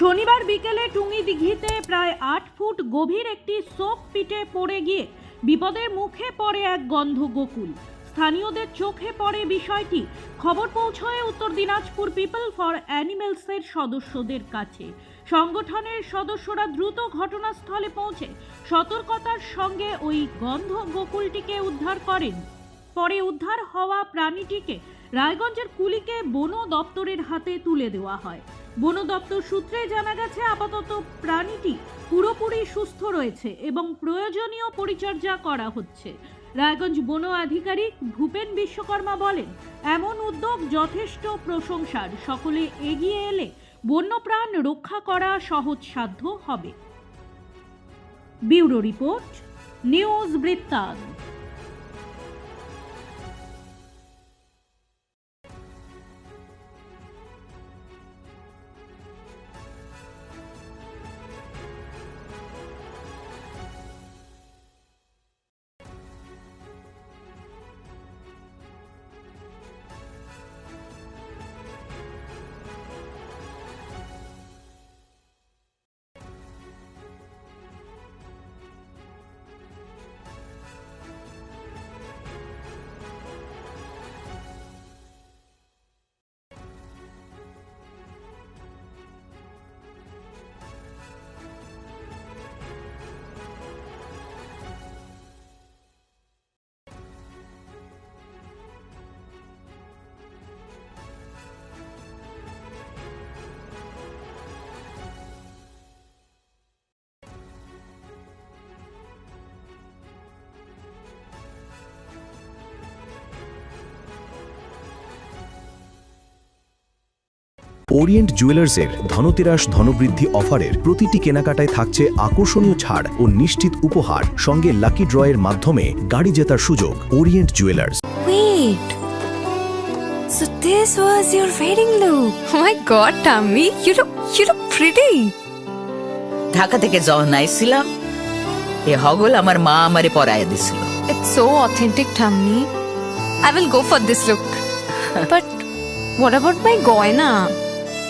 শনিবার বিকেলে টুঙ্গি দিঘিতে প্রায় আট ফুট গভীর একটি শোক পিটে পড়ে গিয়ে বিপদের মুখে পড়ে এক গন্ধ গোকুল স্থানীয়দের চোখে পড়ে বিষয়টি। খবর পৌঁছয় উত্তর দিনাজপুর পিপল ফর অ্যানিমেলসের সদস্যদের কাছে। সংগঠনের সদস্যরা দ্রুত ঘটনাস্থলে পৌঁছে সতর্কতার সঙ্গে ওই গন্ধ গোকুলটিকে উদ্ধার করেন। পরে উদ্ধার হওয়া প্রাণীটিকে রায়গঞ্জের কুলিকে বন দপ্তরের হাতে তুলে দেওয়া হয়। বন দপ্তর সূত্রে জানা গেছে, আপাতত প্রাণীটি পুরোপুরি সুস্থ রয়েছে এবং প্রয়োজনীয় পরিচর্যা করা হচ্ছে। রায়গঞ্জ বন আধিকারিক ভূপেন বিশ্বকর্মা বলেন, এমন উদ্যোগ যথেষ্ট প্রশংসার। সকলে এগিয়ে এলে বন্যপ্রাণ রক্ষা করা সহজসাধ্য হবে। ব্যুরো রিপোর্ট, নিউজ বৃত্তান্ত। ওরিয়েন্ট জুয়েলার্সের ধনতেরাস ধনবৃদ্ধি অফারের প্রতিটি কেনাকাটায় থাকছে আকর্ষণীয় ছাড় ও নিশ্চিত উপহার সঙ্গে লাকি ড্রয়ের মাধ্যমে গাড়ি জেতার সুযোগ Orient Jewellers So this was your wedding look. Oh my god, Tammy, you look you look pretty. Dhaka থেকে যখন আইছিলাম এ হগল আমার মা আমারে পরায় দিছিল It's so authentic, Tammy. I will go for this look. but what about my goina?